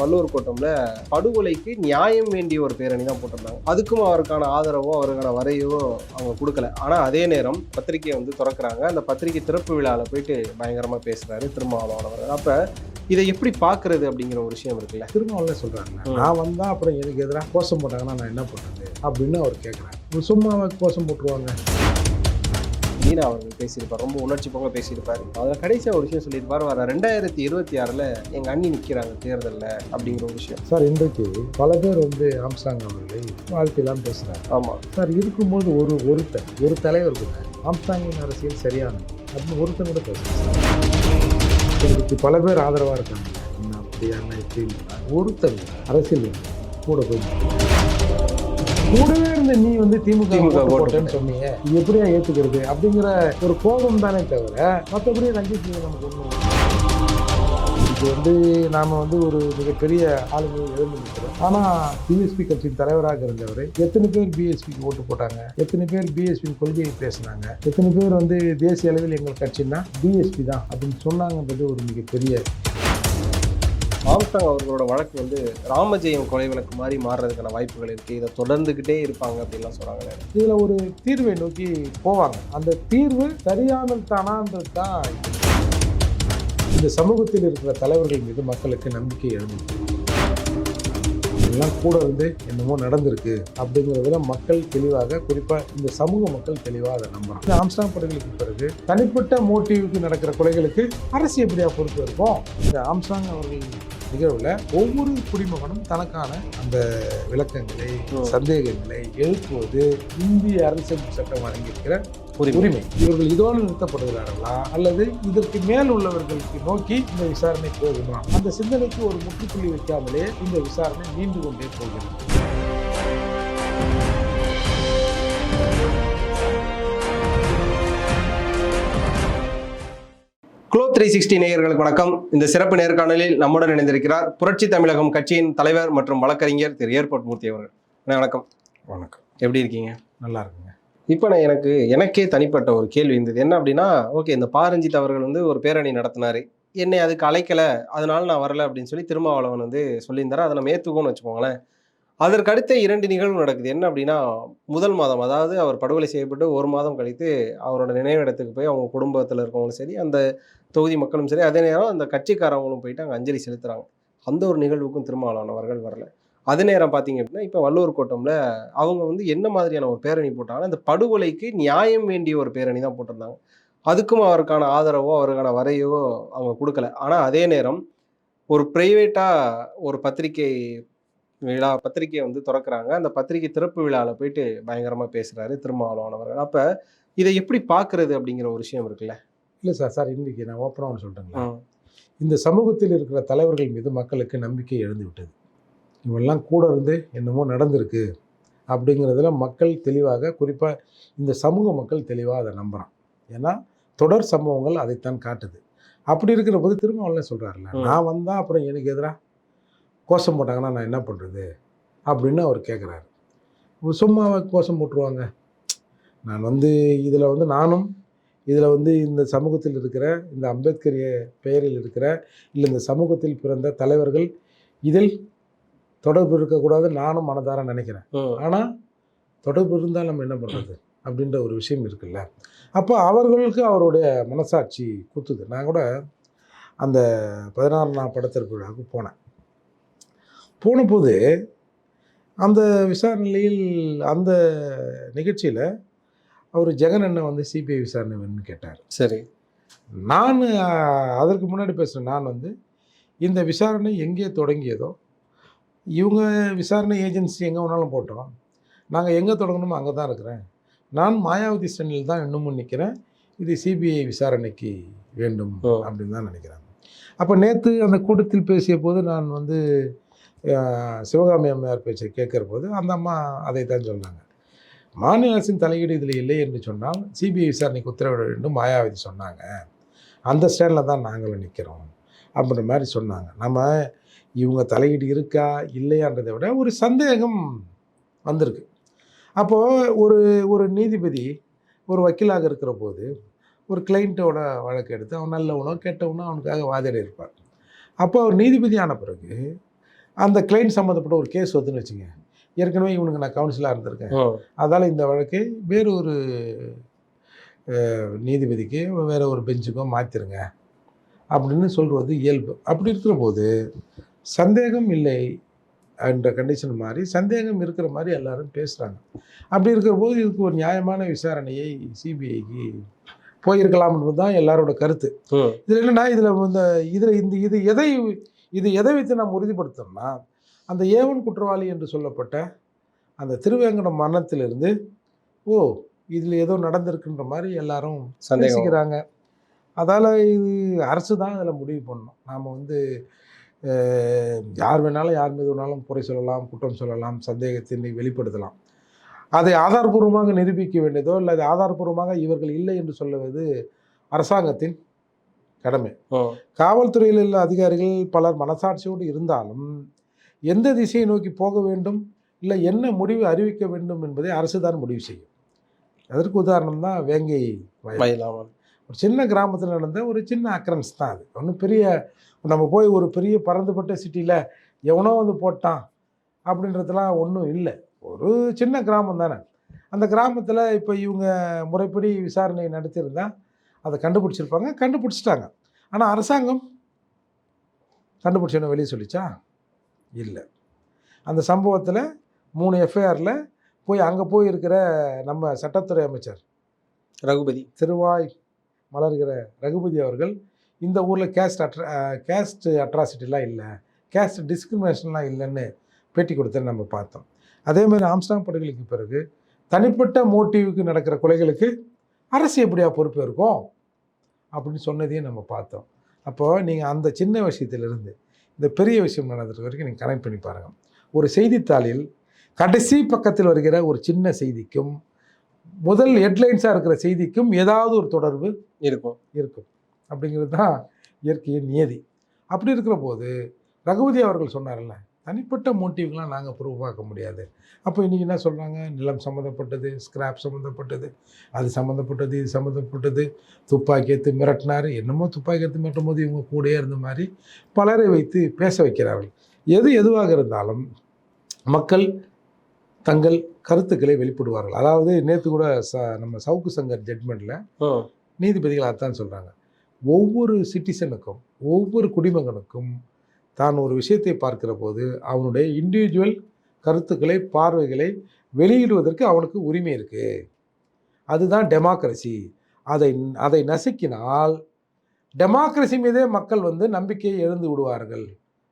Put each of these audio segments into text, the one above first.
வள்ளூர் கோட்டம்ல படுகொலைக்கு நியாயம் வேண்டிய ஒரு பேரணி தான் போட்டிருந்தாங்க. அதுக்கும் அவருக்கான ஆதரவோ அவருக்கான வரையோ அவங்க கொடுக்கல. ஆனா அதே நேரம் பத்திரிகையை வந்து திறக்கிறாங்க. அந்த பத்திரிகை திறப்பு விழாவில் போயிட்டு பயங்கரமா பேசுறாரு திருமாவளவன். அப்ப இதை எப்படி பாக்குறது அப்படிங்கிற ஒரு விஷயம் இருக்குல்ல? திருமாவளே சொல்கிறாங்க ம். நான் வந்தா அப்புறம் எனக்கு எதிராக கோஷம் போட்டாங்கன்னா நான் என்ன பண்ணுறது அப்படின்னு அவர் கேட்குறாரு சும்மாவை கோஷம் போட்டுருவாங்க. மீனா அவர்கள் பேசியிருப்பார். ரொம்ப உணர்ச்சி போங்க பேசியிருப்பாரு. அதில் கடைசியாக ஒரு விஷயம் சொல்லியிருப்பார். வர ரெண்டாயிரத்தி இருபத்தி ஆறில் எங்கள் அண்ணி நிற்கிறாங்க தேர்தலில் அப்படிங்கிற ஒரு விஷயம். சார் இன்றைக்கு பல பேர் வந்து ஆம்சாங் அவர்களை வாழ்க்கையெல்லாம் பேசுகிறாங்க ஆமாம் சார் இருக்கும்போது ஒரு ஒருத்தர் ஒரு தலைவர் கூட ஆம்சாங்கின் அரசியல் சரியானது அப்படின்னு ஒருத்தன் கூட பேசுகிறாங்க இன்றைக்கு பல பேர் ஆதரவாக இருக்காங்க. என்ன அப்படியா என்ன இப்படின்னு ஒருத்தர் அரசியல் கூட போய் கூடவே இருந்த நீ வந்து திமுக போட்டேன்னு சொன்னீங்க. எப்படியா ஏத்துக்கிறது? அப்படிங்கிற ஒரு கோபம் தானே தவிர மற்றபடி ரஞ்சித் சிங் நமக்கு ஒன்றும் இது வந்து நாம வந்து ஒரு மிகப்பெரிய ஆளுமை எழுந்து நிற்கிறோம் ஆனால் பிஎஸ்பி கட்சியின் தலைவராக இருந்தவர் எத்தனை பேர் பிஎஸ்பிக்கு ஓட்டு போட்டாங்க? எத்தனை பேர் பிஎஸ்பி கொள்கையை பேசினாங்க? எத்தனை பேர் வந்து தேசிய அளவில் எங்கள் கட்சின்னா பிஎஸ்பி தான் அப்படின்னு சொன்னாங்கன்றது ஒரு மிகப்பெரிய ஆம்சாங் அவர்களோட வழக்கு வந்து ராமஜெயம் கொலை வழக்கு மாதிரி மாறுறதுக்கான வாய்ப்புகள் இருக்குது இதை தொடர்ந்துக்கிட்டே இருப்பாங்க அப்படின்லாம் சொல்கிறாங்களே இதில் ஒரு தீர்வை நோக்கி போவாங்க. அந்த தீர்வு சரியாமல் தானான்றது தான் இந்த சமூகத்தில் இருக்கிற தலைவர்கள் மீது மக்களுக்கு நம்பிக்கை எழுந்து எல்லாம் கூட இருந்து என்னமோ நடந்திருக்கு அப்படிங்கிறதுல மக்கள் தெளிவாக குறிப்பாக இந்த சமூக மக்கள் தெளிவாக அதை நம்புறாங்க. இந்த ஆம்ஸ்டாங் படுகொலைக்கு பிறகு தனிப்பட்ட மோட்டிவுக்கு நடக்கிற கொலைகளுக்கு அரசு எப்படியா பொறுப்பு இருக்கும்? இந்த ஆம்ஸ்டாங் அவர்கள் நிகழ்வில் ஒவ்வொரு குடிமகனும் தனக்கான அந்த விளக்கங்களை. சந்தேகங்களை எழுப்புவது இந்திய அரசியல் சட்டம் வழங்கியிருக்கிற உரிமை. இவர்கள் இதோடு நிறுத்தப்படுகிறார்களா? அல்லது இதற்கு மேல் உள்ளவர்களுக்கு நோக்கி இந்த விசாரணை போகுமா? அந்த சிந்தனைக்கு ஒரு முற்றுப்புள்ளி வைக்காமலே இந்த விசாரணை நீண்டு கொண்டே போகிறது. குளோ த்ரீ சிக்ஸ்டி நேயர்களுக்கு வணக்கம். இந்த சிறப்பு நேர்காணலில் நம்முடன் இணைந்திருக்கிறார் புரட்சி தமிழகம் கட்சியின் தலைவர் மற்றும் வழக்கறிஞர் திரு. ஏர்போர்ட் மூர்த்தி அவர்கள். வணக்கம். வணக்கம். எப்படி இருக்கீங்க? நல்லா இருக்குங்க. இப்போ நான் எனக்கு எனக்கே தனிப்பட்ட ஒரு கேள்வி இருந்தது. என்ன அப்படின்னா ஓகே இந்த பாரஞ்சித் அவர்கள் வந்து ஒரு பேரணி நடத்தினாரு. என்னை அதுக்கு அழைக்கல அதனால நான் வரல அப்படின்னு சொல்லி திருமாவளவன் வந்து சொல்லியிருந்தாரு. அதை நம்ம ஏற்றுக்கோன்னு வச்சுக்கோங்களேன். அதற்கு அடுத்த இரண்டு நிகழ்வு நடக்குது. என்ன அப்படின்னா முதல் மாதம் அதாவது அவர் படுகொலை செய்யப்பட்டு ஒரு மாதம் கழித்து அவரோட நினைவிடத்துக்கு போய் அவங்க குடும்பத்தில் இருக்கவங்களும் சரி அந்த தொகுதி மக்களும் சரி அதே நேரம் அந்த கட்சிக்காரவங்களும் போயிட்டு அங்கே அஞ்சலி செலுத்துகிறாங்க அந்த ஒரு நிகழ்வுக்கும் திருமாவளவனவர்கள் வரல. அதே நேரம் பார்த்தீங்க அப்படின்னா இப்போ வள்ளுவர் கோட்டம்ல அவங்க வந்து என்ன மாதிரியான ஒரு பேரணி போட்டாங்கன்னா இந்த படுகொலைக்கு நியாயம் வேண்டிய ஒரு பேரணி தான் போட்டிருந்தாங்க. அதுக்கும் அவருக்கான ஆதரவோ அவருக்கான வரையோ அவங்க கொடுக்கல. ஆனால் அதே நேரம் ஒரு ப்ரைவேட்டாக ஒரு பத்திரிகை விழா பத்திரிகையை வந்து திறக்கிறாங்க. அந்த பத்திரிகை திறப்பு விழாவில் போயிட்டு பயங்கரமாக பேசுகிறாரு திருமாவளவன் அவர்கள். அப்போ இதை எப்படி பார்க்கறது அப்படிங்கிற ஒரு விஷயம் இருக்குல்ல? இல்லை சார் சார் இன்னைக்கு நான் ஓப்பனாக ஒன்று சொல்லிட்டேங்களா இந்த சமூகத்தில் இருக்கிற தலைவர்கள் மீது மக்களுக்கு நம்பிக்கை எழுந்து விட்டது. இவெல்லாம் கூட இருந்து என்னமோ நடந்திருக்கு அப்படிங்கிறதுல மக்கள் தெளிவாக குறிப்பாக இந்த சமூக மக்கள் தெளிவாக அதை நம்புகிறான் ஏன்னா தொடர் சம்பவங்கள் அதைத்தான் காட்டுது. அப்படி இருக்கிற போது திருமாவளவன் சொல்கிறாருல்ல ம். நான் வந்தால் அப்புறம் எனக்கு எதிராக கோஷம் போட்டாங்கன்னா நான் என்ன பண்ணுறது அப்படின்னு அவர் கேட்குறாரு சும்மா கோஷம் போட்டுருவாங்க? நான் வந்து இதில் வந்து நானும் இதில் வந்து இந்த சமூகத்தில் இருக்கிற இந்த அம்பேத்கரிய பெயரில் இருக்கிற இல்லை இந்த சமூகத்தில் பிறந்த தலைவர்கள் இதில் தொடர்பு இருக்கக்கூடாது நானும் மனதார நினைக்கிறேன். ஆனால் தொடர்பு இருந்தால் நம்ம என்ன பண்ணுறது அப்படின்ற ஒரு விஷயம் இருக்குல்ல. அப்போ அவர்களுக்கு அவருடைய மனசாட்சி குத்துது. நான் கூட அந்த பதினாறு நாள் படத்திற்கு விழாவுக்கு போனேன். போன போது அந்த விசாரணையில் அந்த நிகழ்ச்சியில் அவர் ஜெகன் அண்ணன் வந்து சிபிஐ விசாரணை வேணும்னு கேட்டார். சரி. நான் அதற்கு முன்னாடி பேசுகிற நான் வந்து இந்த விசாரணை எங்கே தொடங்கியதோ இவங்க விசாரணை ஏஜென்சி எங்கே வேணாலும் போட்டோம். நாங்கள் எங்கே தொடங்கணுமோ அங்கே தான் இருக்கிறேன். நான் மாயாவதி ஸ்டனில் தான் இன்னமும் நிற்கிறேன் இது சிபிஐ விசாரணைக்கு வேண்டும். அப்படின்னு தான் நினைக்கிறேன் அப்போ நேற்று அந்த கூட்டத்தில் பேசிய போது நான் வந்து சிவகாமி அம்மையார் பேச்சை கேட்குற போது அந்த அம்மா அதை தான் சொன்னாங்க. மாநில அரசின் தலையீடு இதில் இல்லை என்று சொன்னால் சிபிஐ விசாரணைக்கு உத்தரவிட வேண்டும் மாயாவதி சொன்னாங்க. அந்த ஸ்டாண்டில் தான் நாங்களும் நிற்கிறோம் அப்படின்ற மாதிரி சொன்னாங்க. நம்ம இவங்க தலையீடு இருக்கா இல்லையான்றதை விட ஒரு சந்தேகம் வந்திருக்கு. அப்போது ஒரு ஒரு நீதிபதி ஒரு வக்கீலாக இருக்கிற போது ஒரு கிளைண்ட்டோட வழக்கு எடுத்து அவன் நல்லவனோ கெட்டவனோ அவனுக்காக வாதிட இருப்பார். அப்போ அவர் நீதிபதி ஆன பிறகு அந்த கிளைண்ட் சம்மந்தப்பட்ட ஒரு கேஸ் வருதுன்னு வச்சுங்க ஏற்கனவே இவனுக்கு நான் கவுன்சிலாக இருந்திருக்கேன். அதால் இந்த வழக்கை வேறு ஒரு நீதிபதிக்கு வேற ஒரு பெஞ்சுக்கோ மாற்றிருங்க அப்படின்னு சொல்கிறது இயல்பு. அப்படி இருக்கிற போது சந்தேகம் இல்லை என்ற கண்டிஷன் மாதிரி சந்தேகம் இருக்கிற மாதிரி எல்லாரும் பேசுகிறாங்க அப்படி இருக்கிற போது இதுக்கு ஒரு நியாயமான விசாரணையை சிபிஐக்கு போயிருக்கலாம்ன்றது தான் எல்லாரோட கருத்து. இதில் என்னன்னா இதில் இந்த இதில் இந்த இது எதை இது எதை வைத்து நாம் உறுதிப்படுத்தோம்னா அந்த ஏவன் குற்றவாளி என்று சொல்லப்பட்ட அந்த திருவேங்கடம் மரணத்திலிருந்து ஓ இதில் ஏதோ நடந்திருக்குன்ற மாதிரி எல்லாரும் சந்தேகம். பேசிக்கிறாங்க. அதால் இது அரசு தான் அதில் முடிவு பண்ணணும். நாம் வந்து யார் வேணாலும் யார் மீது வேணாலும் குறை சொல்லலாம் குற்றம் சொல்லலாம் சந்தேகத்தினை வெளிப்படுத்தலாம். அதை ஆதாரபூர்வமாக நிரூபிக்க வேண்டியதோ இல்லை அது ஆதாரபூர்வமாக இவர்கள் இல்லை என்று சொல்லுவது அரசாங்கத்தின் கடமை. காவல்துறையில் உள்ள அதிகாரிகள் பலர் மனசாட்சியோடு இருந்தாலும் எந்த திசையை நோக்கி போக வேண்டும் இல்லை என்ன முடிவு அறிவிக்க வேண்டும் என்பதை அரசு தான் முடிவு செய்யும். அதற்கு உதாரணம் தான் வேங்கை வயல். மயிலாமன் ஒரு சின்ன கிராமத்தில் நடந்த ஒரு சின்ன அக்கரன்ஸ் தான் அது. ஒன்றும் பெரிய நம்ம போய் ஒரு பெரிய பறந்துபட்ட சிட்டியில் எவனோ வந்து போட்டான் அப்படின்றதுலாம் ஒன்றும் இல்லை. ஒரு சின்ன கிராமம் தானே. அந்த கிராமத்தில் இப்போ இவங்க முறைப்படி விசாரணை நடத்தியிருந்தா அதை கண்டுபிடிச்சிருப்பாங்க கண்டுபிடிச்சிட்டாங்க. ஆனால் அரசாங்கம் கண்டுபிடிச்சவன வெளியே சொல்லிச்சா? இல்லை. அந்த சம்பவத்தில் மூணு எஃப்ஐஆரில் போய் அங்கே போய் இருக்கிற நம்ம சட்டத்துறை அமைச்சர் ரகுபதி. திருவாய் மலர்கிற ரகுபதி அவர்கள் இந்த ஊரில் கேஸ்ட் அட்ரா கேஸ்ட் அட்ராசிட்டிலாம் இல்லை கேஸ்ட் டிஸ்கிரிமினேஷன்லாம் இல்லைன்னு பேட்டி கொடுத்தேன்னு நம்ம பார்த்தோம். அதே மாதிரி ஆம்ஸ்டாங் படுகொலைக்கு பிறகு தனிப்பட்ட மோட்டிவுக்கு நடக்கிற கொலைகளுக்கு அரசு எப்படியா பொறுப்பு இருக்கும்? அப்படின்னு சொன்னதையும் நம்ம பார்த்தோம். அப்போது நீங்கள் அந்த சின்ன விஷயத்திலிருந்து இந்த பெரிய விஷயம் நடந்துட்டு வரைக்கும் நீங்கள் கனெக்ட் பண்ணி பாருங்கள் ஒரு செய்தித்தாளில் கடைசி பக்கத்தில் வருகிற ஒரு சின்ன செய்திக்கும் முதல் ஹெட்லைன்ஸாக இருக்கிற செய்திக்கும் ஏதாவது ஒரு தொடர்பு இருக்கும். இருக்கும். அப்படிங்கிறது தான் இயற்கையின் நியதி. அப்படி இருக்கிற போது ரகுபதி அவர்கள் சொன்னார்ல தனிப்பட்ட மோட்டிவ்லாம் நாங்கள் ப்ரூவ் பார்க்க முடியாது. அப்போ இன்றைக்கி என்ன சொல்கிறாங்க நிலம் சம்மந்தப்பட்டது ஸ்கிராப் சம்மந்தப்பட்டது அது சம்மந்தப்பட்டது இது சம்மந்தப்பட்டது துப்பாக்கி எடுத்து மிரட்டினார் என்னமோ துப்பாக்கி எடுத்து மிரட்டும் போது இவங்க கூடயே இருந்த மாதிரி பலரை வைத்து பேச வைக்கிறார்கள். எது எதுவாக இருந்தாலும் மக்கள் தங்கள் கருத்துக்களை வெளிப்படுவார்கள். அதாவது நேற்று கூட ச நம்ம சவுக்கு சங்கர் ஜட்மெண்ட்டில் நீதிபதிகள் அதான் சொல்கிறாங்க ஒவ்வொரு சிட்டிசனுக்கும் ஒவ்வொரு குடிமகனுக்கும் தான் ஒரு விஷயத்தை பார்க்கிற போது அவனுடைய இண்டிவிஜுவல் கருத்துக்களை பார்வைகளை வெளியிடுவதற்கு அவனுக்கு உரிமை இருக்குது அதுதான் டெமோக்ரஸி அதை அதை நசுக்கினால் டெமோக்ரஸி மீதே மக்கள் வந்து நம்பிக்கையை எழுந்து விடுவார்கள்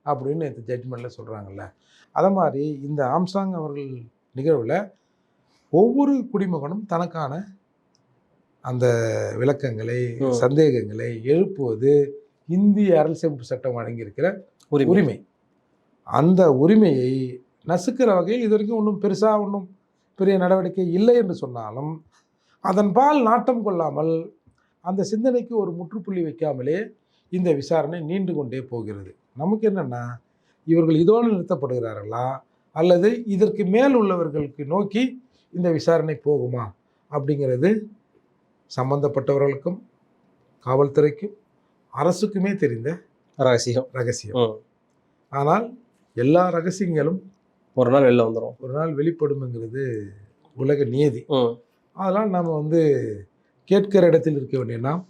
அப்படின்னு இந்த ஜட்மெண்ட்டில் சொல்கிறாங்கல்ல அதை மாதிரி இந்த ஆம்சாங் அவர்கள் நிகழ்வில் ஒவ்வொரு குடிமகனும் தனக்கான அந்த விளக்கங்களை. சந்தேகங்களை எழுப்புவது இந்திய அரசியலமைப்பு சட்டம் வழங்கியிருக்கிற உரிமை. உரிமை. அந்த உரிமையை நசுக்கிற வகையில் இது வரைக்கும் ஒன்றும் பெருசாக ஒன்றும் பெரிய நடவடிக்கை இல்லை என்று சொன்னாலும் அதன் பால் நாட்டம் கொள்ளாமல் அந்த சிந்தனைக்கு ஒரு முற்றுப்புள்ளி வைக்காமலே இந்த விசாரணை நீண்டு கொண்டே போகிறது. நமக்கு என்னென்னா இவர்கள் இதோடு நிறுத்தப்படுகிறார்களா? அல்லது இதற்கு மேல் உள்ளவர்களுக்கு நோக்கி இந்த விசாரணை போகுமா? அப்படிங்கிறது சம்பந்தப்பட்டவர்களுக்கும் காவல்துறைக்கும் அரசுக்குமே தெரிந்த ரகசியம். ரகசியம். ஆனால் எல்லா ரகசியங்களும் ஒரு நாள் வெளில வந்துடும் ஒரு நாள் வெளிப்படும்ங்கிறது உலக நியதி. ம், அதெல்லாம் நம்ம வந்து கேட்கிற இடத்தில் இருக்க வேண்டிய நாம்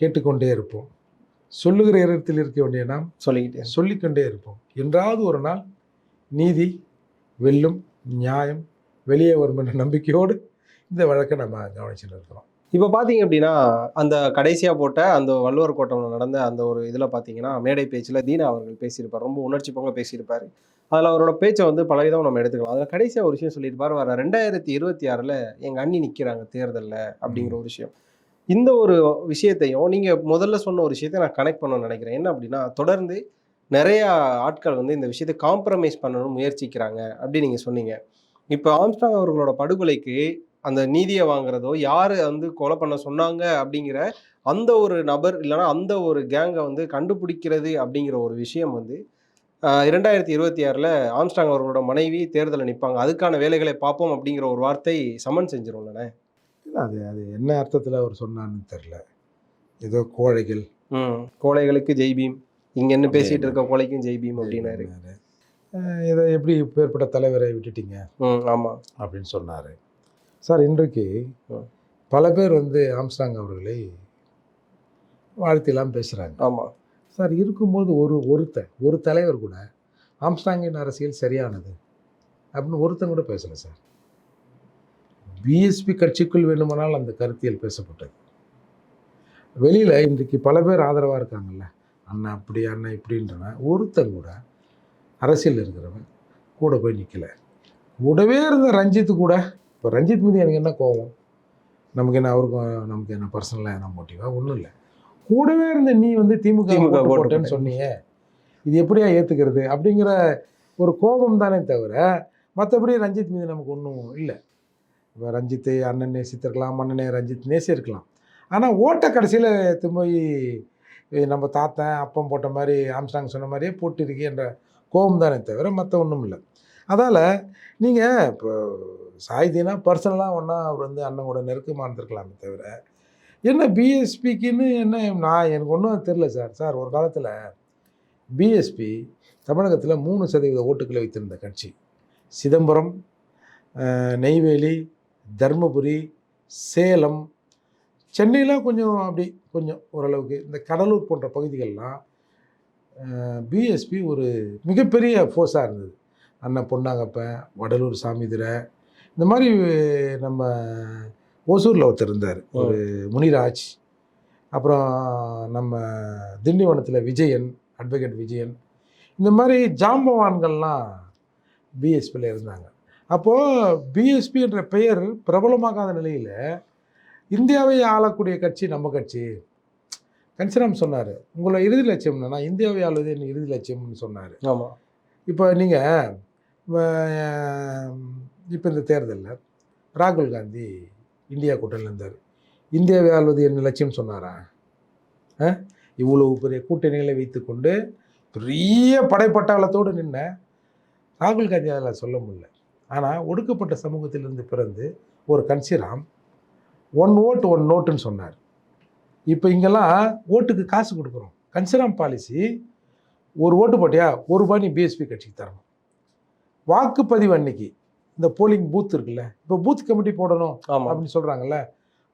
கேட்டுக்கொண்டே இருப்போம். சொல்லுகிற இடத்தில் இருக்க வேண்டிய நாம் சொல்லிக்கிட்டே சொல்லிக்கொண்டே இருப்போம். என்றாவது ஒரு நாள் நீதி வெல்லும் நியாயம் வெளியே வரும் என்ற நம்பிக்கையோடு இந்த வழக்கை நம்ம கவனிச்சுட்டு இருக்கிறோம். இப்போ பார்த்தீங்க அப்படின்னா அந்த கடைசியாக போட்ட அந்த வள்ளுவர் கோட்டம்ல நடந்த அந்த ஒரு இதில் பார்த்தீங்கன்னா மேடை பேச்சில் தீனா அவர்கள் பேசியிருப்பார். ரொம்ப உணர்ச்சி பொங்க பேசியிருப்பார். அதில் அவரோட பேச்சை வந்து பல விதம் நம்ம எடுத்துக்கலாம். அதில் கடைசியாக ஒரு விஷயம் சொல்லியிருப்பார். வர ரெண்டாயிரத்தி இருபத்தி ஆறில் எங்கள் அண்ணி நிற்கிறாங்க தேர்தலில் அப்படிங்கிற ஒரு விஷயம். இந்த ஒரு விஷயத்தையும் நீங்கள் முதல்ல சொன்ன ஒரு விஷயத்தை நான் கனெக்ட் பண்ணணும்னு நினைக்கிறேன். என்ன அப்படின்னா தொடர்ந்து நிறைய ஆட்கள் வந்து இந்த விஷயத்தை காம்ப்ரமைஸ் பண்ணணும் முயற்சிக்கிறாங்க அப்படி நீங்கள் சொன்னீங்க. இப்போ ஆம்ஸ்டாங் அவர்களோட படுகொலைக்கு அந்த நீதியை வாங்குறதோ யார் வந்து கொலை பண்ண சொன்னாங்க அப்படிங்கிற அந்த ஒரு நபர் இல்லைன்னா அந்த ஒரு கேங்கை வந்து கண்டுபிடிக்கிறது அப்படிங்கிற ஒரு விஷயம் வந்து இரண்டாயிரத்தி இருபத்தி ஆறில் ஆம்ஸ்டாங் அவர்களோட மனைவி தேர்தலில் நிற்பாங்க அதுக்கான வேலைகளை பார்ப்போம் அப்படிங்கிற ஒரு வார்த்தை சமன் செஞ்சிரும்லண்ணே இல்லை அது அது என்ன அர்த்தத்தில் அவர் சொன்னான்னு தெரில ஏதோ கோழைகள். ம். கோழைகளுக்கு ஜெய்பீம் இங்க என்ன பேசிட்டு இருக்க கோழைக்கும் ஜெய்பீம் அப்படின்னாரு. இதை எப்படி பேர்பட்ட தலைவரை விட்டுட்டீங்க? ம் ஆமா. அப்படின்னு சொன்னார். சார் இன்றைக்கு. பல பேர் வந்து ஆம்ஸ்டாங் அவர்களை வாழ்த்திலாம் பேசுகிறாங்க ஆமா. சார் இருக்கும்போது ஒரு ஒருத்தன் ஒரு தலைவர் கூட ஆம்ஸ்டாங்கின் அரசியல் சரியானது அப்படின்னு ஒருத்தன் கூட பேசலை சார். பிஎஸ்பி கட்சிக்குள் வேணுமானால் அந்த கருத்தியல் பேசப்பட்டது. வெளியில் இன்றைக்கு பல பேர் ஆதரவாக இருக்காங்கல்ல. அண்ணன் அப்படி அண்ணன் இப்படின்றவன் ஒருத்தன் கூட அரசியல் இருக்கிறவன் கூட போய் நிற்கல கூடவே இருந்த ரஞ்சித் கூட இப்போ ரஞ்சித் மீது எனக்கு என்ன கோவம்? நமக்கு என்ன அவருக்கும் நமக்கு என்ன பர்சனலாக என்ன மோட்டிவா ஒன்றும் இல்லை. கூடவே இருந்த நீ வந்து திமுக போட்டேன்னு சொன்னியே இது எப்படியா ஏற்றுக்கிறது அப்படிங்கிற ஒரு கோபம் தானே தவிர மற்றபடி ரஞ்சித் மீது நமக்கு ஒன்றும் இல்லை. இப்போ ரஞ்சித்தை அண்ணன் நேசித்திருக்கலாம் அண்ணனே ரஞ்சித் நேசியிருக்கலாம். ஆனால் ஓட்ட கடைசியில் போய் நம்ம தாத்தன் அப்பம் போட்ட மாதிரி ஆம்ஸ்டாங் சொன்ன மாதிரியே போட்டிருக்கே என்ற கோபம் தானே தவிர மற்ற ஒன்றும் இல்லை. அதால் நீங்கள் இப்போ சாய்தினா பர்சனலாக ஒன்றா அவர் வந்து அண்ணன் கூட நெருக்கமாக இருந்திருக்கலாமே தவிர என்ன பிஎஸ்பிக்குன்னு என்ன நான் எனக்கு ஒன்றும் தெரில சார். சார் ஒரு காலத்தில் பிஎஸ்பி தமிழகத்தில் மூணு சதவீத ஓட்டுக்களை வைத்திருந்த கட்சி. சிதம்பரம் நெய்வேலி தர்மபுரி சேலம் சென்னையில் கொஞ்சம் அப்படி கொஞ்சம் ஓரளவுக்கு இந்த கடலூர் போன்ற பகுதிகள்லாம் பிஎஸ்பி ஒரு மிகப்பெரிய ஃபோர்ஸாக இருந்தது. அண்ணன் பொன்னாங்கப்பன் வடலூர் சாமிதிரை இந்த மாதிரி நம்ம ஓசூரில் ஒருத்தர் இருந்தார். ஒரு முனிராஜ். அப்புறம் நம்ம திண்டிவனத்தில் விஜயன் அட்வொகேட் விஜயன். இந்த மாதிரி ஜாம்பவான்கள்லாம் பிஎஸ்பியில் இருந்தாங்க. அப்போது பிஎஸ்பி என்ற பெயர் பிரபலமாகாத நிலையில் இந்தியாவை ஆளக்கூடிய கட்சி நம்ம கட்சி. கன்சிராம் சொன்னார். உங்களை இறுதி லட்சியம் என்னன்னா இந்தியாவை ஆளுவது என் இறுதி லட்சியம்னு சொன்னார். ஆமா. இப்போ நீங்கள் இப்போ இந்த தேர்தலில் ராகுல் காந்தி இந்தியா கூட்டணியில் இருந்தார். இந்தியாவை ஆள்வது என்ன லட்சியம் சொன்னாரா? ஆ? இவ்வளவு பெரிய கூட்டணிகளை வைத்துக்கொண்டு பெரிய படைப்பட்டாளத்தோடு நின்ன ராகுல் காந்தி அதில் சொல்ல முடியல. ஆனால் ஒடுக்கப்பட்ட சமூகத்திலிருந்து பிறந்து ஒரு கன்சிராம் ஒன் ஓட் ஒன் நோட்டுன்னு சொன்னார். இப்போ இங்கெல்லாம் ஓட்டுக்கு காசு கொடுக்குறோம். கன்சிராம் பாலிசி ஒரு ஓட்டு போட்டியா? ஒரு ரூபாய் நீ பிஎஸ்பி கட்சிக்கு தரணும். வாக்குப்பதிவு அன்னைக்கு இந்த போலிங் பூத் இருக்குல்ல இப்போ பூத் கமிட்டி போடணும் அப்படின்னு சொல்கிறாங்கல்ல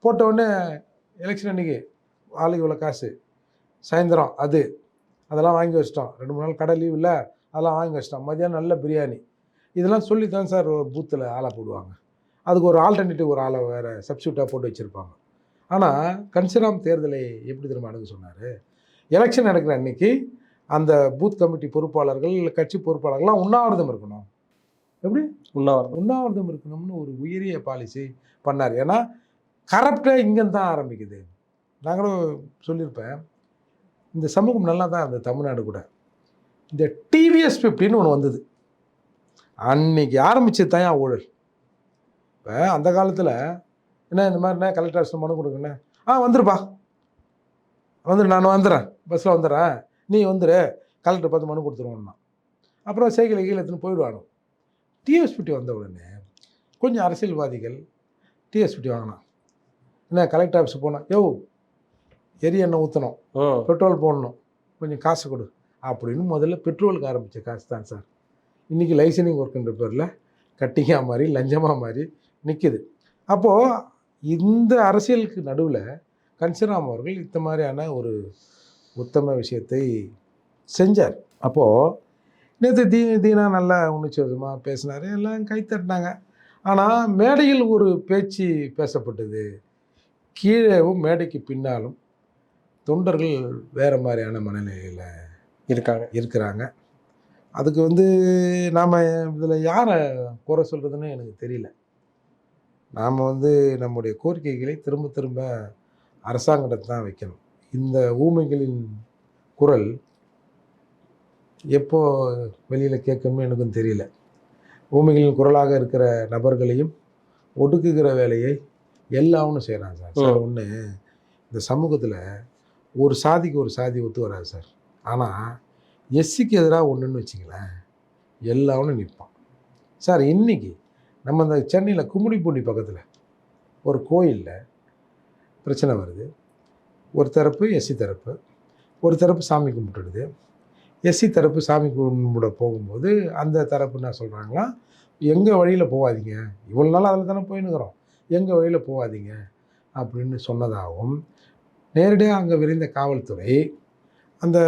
போட்ட உடனே எலெக்ஷன் அன்னைக்கு ஆளுக்கு இவ்வளோ காசு சாயந்தரம் அது அதெல்லாம் வாங்கி வச்சிட்டோம். ரெண்டு மூணு நாள் கடை லீவ் இல்லை அதெல்லாம் வாங்கி வச்சிட்டோம். மதியானம் நல்ல பிரியாணி இதெல்லாம் சொல்லி தான் சார் பூத்தில் ஆளை போடுவாங்க. அதுக்கு ஒரு ஆல்டர்னேட்டிவ் ஒரு ஆளை வேறு சப்ஸ்டியூட்டாக போட்டு வச்சுருப்பாங்க. ஆனால் கன்சிராம் தேர்தலை எப்படி திரும்ப அணுக சொன்னார்? எலெக்ஷன் நடக்கிற அன்னைக்கு அந்த பூத் கமிட்டி பொறுப்பாளர்கள் இல்லை கட்சி பொறுப்பாளர்கள்லாம் உண்ணாவிரதம் இருக்கணும். எப்படி? உண்ணாவிரதம். உண்ணாவிரதம் இருக்கணும்னு ஒரு உயரிய பாலிசி பண்ணார். ஏன்னா கரப்டே இங்கேருந்து தான் ஆரம்பிக்குது. நாங்களும் சொல்லியிருப்பேன். இந்த சமூகம் நல்லா தான் இருந்தது தமிழ்நாடு கூட. இந்த டிவிஎஸ் ஃபிஃப்டின்னு ஒன்று வந்தது. அன்னைக்கு ஆரம்பிச்சது தான் ஊழல். இப்போ அந்த காலத்தில் என்ன இந்த மாதிரிண்ணே கலெக்டர் ஆஃபீஸில் மனு கொடுங்கண்ணே? ஆ வந்துருப்பா. வந்துடு நான் வந்துடுறேன் பஸ்ஸில் வந்துடுறேன் நீ வந்துடு கலெக்டர் பார்த்து மனு கொடுத்துருவோம்னா. அப்புறம் சைக்கிளை கீழே எடுத்துன்னு போயிடுவானோ? டிஎஸ்பிடி வந்த உடனே கொஞ்சம் அரசியல்வாதிகள் டிஎஸ்பிடி வாங்கினான் என்ன கலெக்டர் ஆஃபீஸ் போனால் யோ எரி எண்ணெய் ஊற்றணும் பெட்ரோல் போடணும் கொஞ்சம் காசு கொடு. அப்படின்னு முதல்ல பெட்ரோலுக்கு ஆரம்பித்த காசு தான் சார். இன்றைக்கி லைசனிங் ஒர்க்குன்ற பேரில் கட்டிங்கா மாதிரி லஞ்சமாக மாதிரி நிற்கிது அப்போது இந்த அரசியலுக்கு நடுவில் கன்சிராம் அவர்கள் இந்த மாதிரியான ஒரு உத்தம விஷயத்தை செஞ்சார். அப்போது நேற்று தீ தீனா நல்லா உணர்ச்சிவசமாக பேசினார். எல்லாம் கைத்தட்டினாங்க ஆனால் மேடையில் ஒரு பேச்சு பேசப்பட்டது. கீழேவும் மேடைக்கு பின்னாலும் தொண்டர்கள் வேறு மாதிரியான மனநிலையில் இருக்காங்க. இருக்கிறாங்க. அதுக்கு வந்து நாம் இதில் யாரை குறை சொல்கிறதுன்னு எனக்கு தெரியல. நாம் வந்து நம்முடைய கோரிக்கைகளை திரும்ப திரும்ப அரசாங்கத்தை தான் வைக்கணும். இந்த ஊமைகளின் குரல் எப்போ வெளியில் கேட்கணும்னு எனக்கும் தெரியல. ஊமைகளின் குரலாக இருக்கிற நபர்களையும் ஒடுக்குகிற வேலையை எல்லாவும் செய்கிறாங்க சார். சார் ஒன்று இந்த சமூகத்தில் ஒரு சாதிக்கு ஒரு சாதி ஒத்து வராது சார். ஆனால் எஸ்சிக்கு எதிராக ஒன்றுன்னு வச்சிங்களேன் எல்லாவனும் நிற்பான். சார் இன்னைக்கு நம்ம இந்த சென்னையில் கும்மிடிப்பூண்டி பக்கத்தில் ஒரு கோயிலில் பிரச்சனை வருது. ஒரு தரப்பு எஸ்சி தரப்பு ஒரு தரப்பு சாமி கும்பிட்டுடுது. எஸ்சி தரப்பு சாமி கும்பிட போகும்போது அந்த தரப்பு என்ன சொல்கிறாங்களா எங்கள் வழியில் போகாதீங்க. இவ்வளோ நாள் அதில் தானே போயின்னுக்குறோம். எங்கள் வழியில் போகாதீங்க. அப்படின்னு சொன்னதாகவும் நேரடியாக அங்கே விரைந்த காவல்துறை அந்த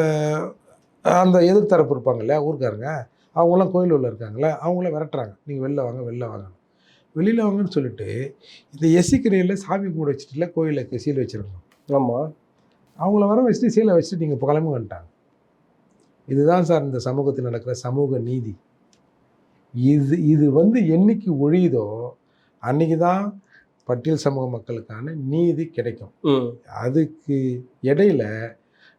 அந்த எதிர்த்தரப்பு இருப்பாங்க இல்லையா ஊர்க்காரங்க அவங்களாம் கோயில் உள்ள இருக்காங்களே அவங்கள விரட்டுறாங்க. நீங்கள் வெளில வாங்க வெளில வாங்க வெளியில் வாங்கன்னு சொல்லிட்டு இந்த எசிக்கிரையில் சாமி கும்பிட வச்சுட்டுல கோயிலுக்கு சீல் வச்சுருக்கோம் ஆமாம் அவங்கள வர வச்சுட்டு சீலை வச்சுட்டு நீங்கள் கிளம்பி வந்துட்டாங்க இதுதான் சார் இந்த சமூகத்தில் நடக்கிற சமூக நீதி. இது இது வந்து என்னைக்கு ஒழியுதோ அன்னைக்கு தான் பட்டியல் சமூக மக்களுக்கான நீதி கிடைக்கும். அதுக்கு இடையில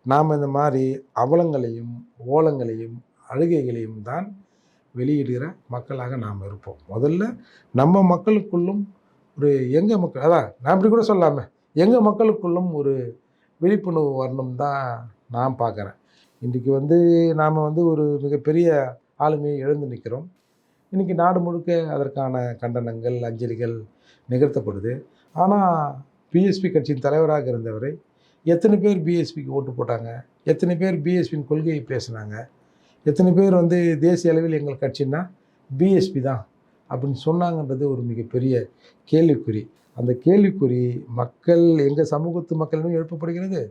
நாம் இந்த மாதிரி அவலங்களையும் ஓலங்களையும் அழுகைகளையும் தான் வெளியிடுகிற மக்களாக நாம் இருப்போம். முதல்ல நம்ம மக்களுக்குள்ளும் ஒரு எங்கள் மக்கள் அதான் நான் இப்படி கூட சொல்லாம எங்கள் மக்களுக்குள்ளும் ஒரு விழிப்புணர்வு வரணும் தான் நான் பார்க்குறேன். இன்றைக்கி வந்து நாம் வந்து ஒரு மிகப்பெரிய ஆளுமையை எழுந்து நிற்கிறோம். இன்றைக்கி நாடு முழுக்க அதற்கான கண்டனங்கள் அஞ்சலிகள் நிகழ்த்தப்படுது. ஆனால் பிஎஸ்பி கட்சியின் தலைவராக இருந்தவரை எத்தனை பேர் பிஎஸ்பிக்கு ஓட்டு போட்டாங்க? எத்தனை பேர் பிஎஸ்பியின் கொள்கையை பேசுனாங்க? எத்தனை பேர் வந்து தேசிய அளவில் எங்கள் கட்சின்னா பிஎஸ்பி தான் அப்படின்னு சொன்னாங்கன்றது ஒரு மிகப்பெரிய கேள்விக்குறி. அந்த கேள்விக்குறி மக்கள் எங்கள் சமூகத்து மக்களிடம் எழுப்பப்படுகிறது?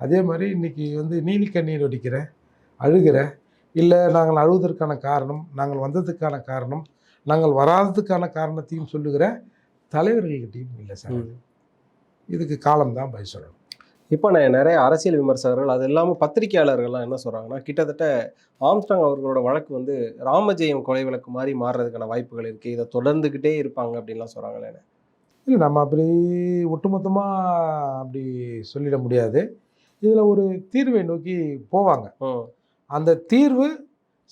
அதே மாதிரி இன்றைக்கி வந்து நீலி கண்ணீர் வடிக்கிற அழுகிற இல்லை நாங்கள் அழுவதற்கான காரணம் நாங்கள் வந்ததுக்கான காரணம் நாங்கள் வராததுக்கான காரணத்தையும் சொல்லுகிற தலைவர்கள்கிட்டையும் இல்லை சார். இதுக்கு காலம்தான் பதில் சொல்லணும். இப்போ நான் நிறைய அரசியல் விமர்சகர்கள் அது இல்லாமல் பத்திரிகையாளர்கள்லாம் என்ன சொல்கிறாங்கன்னா கிட்டத்தட்ட ஆம்ஸ்டாங் அவர்களோட வழக்கு வந்து ராமஜெயம் கொலை வழக்கு மாதிரி மாறுறதுக்கான வாய்ப்புகள் இருக்குது இதை தொடர்ந்துக்கிட்டே இருப்பாங்க அப்படின்லாம் சொல்கிறாங்களே இல்லை நம்ம அப்படி ஒட்டுமொத்தமாக அப்படி சொல்லிட முடியாது. இதில் ஒரு தீர்வை நோக்கி போவாங்க. அந்த தீர்வு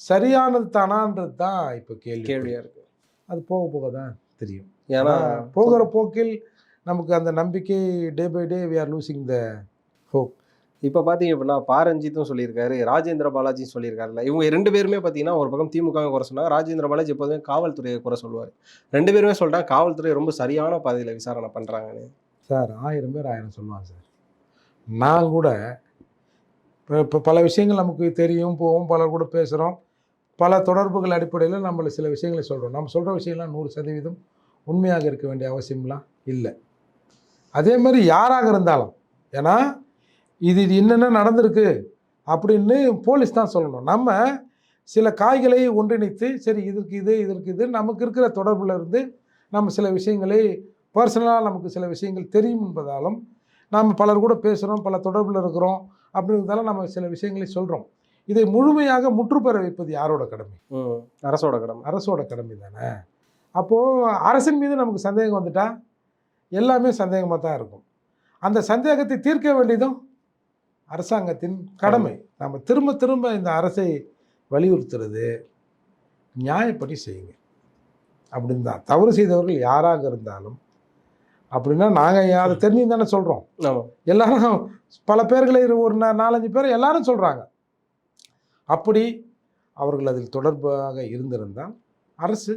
சரியானது தானான்றது தான் இப்போ கேள்வி. கேள்வியாக இருக்குது அது போக போக தான் தெரியும். ஏன்னா போகிற போக்கில் நமக்கு அந்த நம்பிக்கை day by day we are losing the hope இப்போ பார்த்தீங்க அப்படின்னா பாரஞ்சித்தும் சொல்லியிருக்காரு ராஜேந்திர பாலாஜியும் சொல்லியிருக்காருல்ல. இவங்க ரெண்டு பேருமே பார்த்தீங்கன்னா ஒரு பக்கம் திமுக குறை சொன்னாங்க ராஜேந்திர பாலாஜி எப்போதுமே காவல்துறையை குறை சொல்லுவார். ரெண்டு பேருமே சொல்லிட்டாங்க காவல்துறை ரொம்ப சரியான பாதையில் விசாரணை பண்ணுறாங்கன்னு சார் ஆயிரம் பேர் ஆயிரம் சொல்லுவாங்க சார். நான் கூட இப்போ இப்போ பல விஷயங்கள் நமக்கு தெரியும் போவோம் பலர் கூட பேசுகிறோம் பல தொடர்புகள் அடிப்படையில் நம்மள சில விஷயங்களை சொல்கிறோம் நம்ம சொல்கிற விஷயம்லாம் நூறு சதவீதம் உண்மையாக இருக்க வேண்டிய அவசியம்லாம் இல்லை. அதே மாதிரி யாராக இருந்தாலும் ஏன்னா இது இது என்னென்ன நடந்திருக்கு அப்படின்னு போலீஸ் தான் சொல்லணும். நம்ம சில காய்களை ஒன்றிணைத்து சரி இதற்கு இது இதற்கு இது நமக்கு இருக்கிற தொடர்பில் இருந்து நம்ம சில விஷயங்களை பர்சனலாக நமக்கு சில விஷயங்கள் தெரியும் என்பதாலும் நாம் பலர் கூட பேசுகிறோம் பல தொடர்பில் இருக்கிறோம் அப்படிங்கிறதால நம்ம சில விஷயங்களை சொல்கிறோம் இதை முழுமையாக முற்றுப்பெற வைப்பது யாரோட கடமை? ம் அரசோட கடமை. அரசோட கடமை தானே? அப்போது அரசின் மீது நமக்கு சந்தேகம் வந்துட்டா? எல்லாமே சந்தேகமாக தான் இருக்கும். அந்த சந்தேகத்தை தீர்க்க வேண்டியதும் அரசாங்கத்தின் கடமை. நம்ம திரும்ப திரும்ப இந்த அரசை வலியுறுத்துறது நியாயப்படி செய்யுங்க. அப்படின்னு தான் தவறு செய்தவர்கள் யாராக இருந்தாலும் அப்படின்னா நாங்கள் அதை தெரிஞ்சு தானே சொல்கிறோம் எல்லாரும் பல பேர்களை ஒரு நாலஞ்சு பேர் எல்லாரும் சொல்கிறாங்க அப்படி அவர்கள் அதில் தொடர்பாக இருந்திருந்தால் அரசு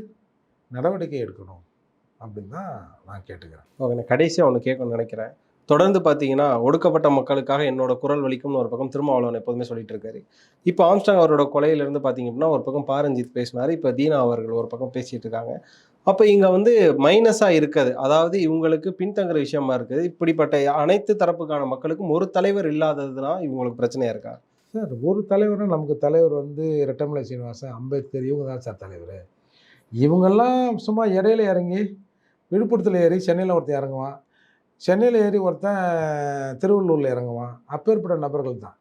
நடவடிக்கை எடுக்கணும் அப்படின்னு தான் நான் கேட்டுக்கிறேன். ஓகே நான் கடைசியாக ஒன்று கேட்கணும்னு நினைக்கிறேன். தொடர்ந்து பார்த்தீங்கன்னா ஒடுக்கப்பட்ட மக்களுக்காக என்னோட குரல் வலிக்கும்னு ஒரு பக்கம் திருமாவளவன் எப்போதுமே சொல்லிட்டு இருக்காரு. இப்போ ஆம்ஸ்டாங் அவரோட கொலையிலேருந்து பார்த்தீங்க அப்படின்னா ஒரு பக்கம் பாரஞ்சித் பேசினார். இப்போ தீனா அவர்கள் ஒரு பக்கம் பேசிட்டு இருக்காங்க. அப்போ இங்கே வந்து மைனஸாக இருக்குது. அதாவது இவங்களுக்கு பின்தங்குற விஷயமா இருக்குது. இப்படிப்பட்ட அனைத்து தரப்புக்கான மக்களுக்கும் ஒரு தலைவர் இல்லாததுனா இவங்களுக்கு பிரச்சனையாக இருக்கா? சார் ஒரு தலைவர்னால் நமக்கு தலைவர் வந்து ரெட்டமலை சீனிவாசன் அம்பேத்கர் இவங்க தான் சார் தலைவர். இவங்கெல்லாம் சும்மா இடையில இறங்கி விழுப்புரத்தில் ஏறி சென்னையில் ஒருத்தன் இறங்குவான். சென்னையில் ஏறி ஒருத்தன் திருவள்ளூரில் இறங்குவான். அப்பேற்பட்ட நபர்கள் தான்.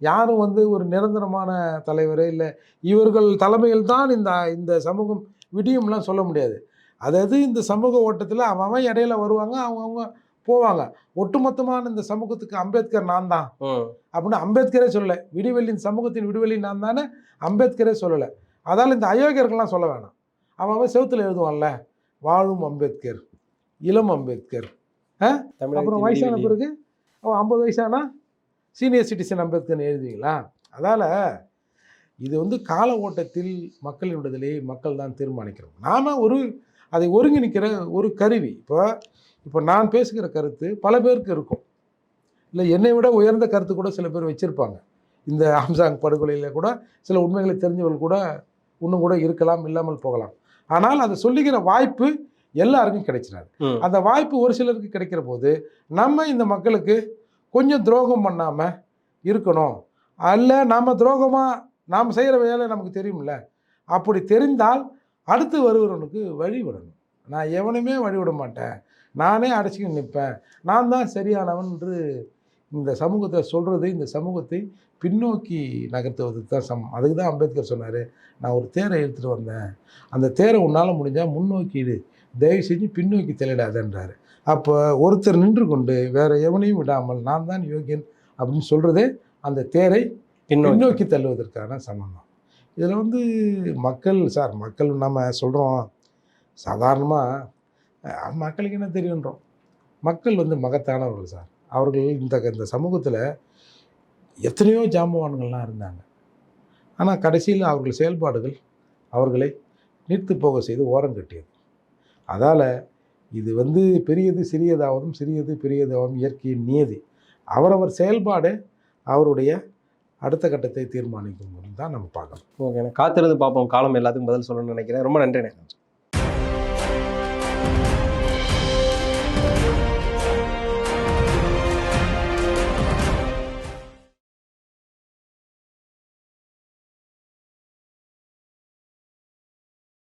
யாரும் வந்து ஒரு நிரந்தரமான தலைவர் இல்லை. இவர்கள் தலைமையில் தான் இந்த இந்த சமூகம் விடியும்லாம் சொல்ல முடியாது. அதாவது இந்த சமூக ஓட்டத்தில் அவன் அவன் இடையில வருவாங்க அவங்கவுங்க போவாங்க. ஒட்டுமொத்தமான இந்த சமூகத்துக்கு அம்பேத்கர் நான் தான். அப்படின்னு அம்பேத்கரே சொல்லலை. விடிவெளியின் சமூகத்தின் விடுவெளி நான் தானே அம்பேத்கரே சொல்லலை. அதால் இந்த அயோக்கியர்கள்லாம் சொல்ல வேணாம். அவன் அவன் செவுத்துல எழுதுவான்ல வாழும் அம்பேத்கர் இளம் அம்பேத்கர். அப்புறம் வயசான. பிறகு அவன் ஐம்பது வயசானா? Senior citizen அம்பேத்கர்னு எழுதுவீங்களா? அதால் இது வந்து கால ஓட்டத்தில் மக்களின் விடுதலையை மக்கள் தான் தீர்மானிக்கிறோம். நாம் ஒரு அதை ஒருங்கிணைக்கிற ஒரு கருவி. இப்போ இப்போ நான் பேசுகிற கருத்து பல பேருக்கு இருக்கும். இல்லை என்னை விட உயர்ந்த கருத்து கூட சில பேர் வச்சுருப்பாங்க. இந்த ஆம்சாங் படுகொலையில் கூட சில உண்மைகளை தெரிஞ்சவர்கள் கூட இன்னும் கூட இருக்கலாம் இல்லாமல் போகலாம். ஆனால் அதை சொல்லிக்கிற வாய்ப்பு எல்லாருக்கும் கிடைச்சிடாது. அந்த வாய்ப்பு ஒரு சிலருக்கு கிடைக்கிற போது நம்ம இந்த மக்களுக்கு கொஞ்சம் துரோகம் பண்ணாமல் இருக்கணும். அல்ல நாம் துரோகமாக நாம் செய்கிற வேலை நமக்கு தெரியும்ல. அப்படி தெரிந்தால் அடுத்து வருகிறவனுக்கு வழி விடணும் நான் எவனுமே வழி விட மாட்டேன். நானே அடைச்சிக்கிட்டு நிற்பேன். நான் தான் சரியானவன் என்று இந்த சமூகத்தை சொல்கிறது இந்த சமூகத்தை பின்னோக்கி நகர்த்துவதுக்கு தான் சமம். அதுக்கு தான் அம்பேத்கர் சொன்னார் நான் ஒரு தேரை எடுத்துகிட்டு வந்தேன். அந்த தேரை உன்னால் முடிஞ்சால் முன்னோக்கிடு தயவு செஞ்சு பின்னோக்கி தெளிடாதன்றார் அப்போ ஒருத்தர் நின்று கொண்டு வேறு எவனையும் விடாமல் நான் தான் யோகியன் அப்படின்னு சொல்கிறதே அந்த தேரை பின்னோக்கி தள்ளுவதற்கான சமம். இதில் வந்து மக்கள் சார் மக்கள் நம்ம சொல்கிறோம் சாதாரணமாக மக்களுக்கு என்ன தெரியுன்றோம்? மக்கள் வந்து மகத்தானவர்கள் சார். அவர்கள் இந்த இந்த சமூகத்தில் எத்தனையோ ஜாம்பவான்கள்லாம் இருந்தாங்க. ஆனால் கடைசியில் அவர்கள் செயல்பாடுகள் அவர்களை நீர்த்து போக செய்து ஓரம் கட்டியது. அதால் இது வந்து பெரியது சிறியதாவதும் சிறியது பெரியதாகவும் இயற்கையின் நியதி. அவரவர் செயல்பாடு அவருடைய அடுத்த கட்டத்தை தீர்மானிக்கும் தான் நம்ம பார்க்கணும். ஓகே காத்திருந்து பார்ப்போம். காலம் எல்லாத்துக்கும் பதில் சொல்லணும்னு நினைக்கிறேன். ரொம்ப நன்றி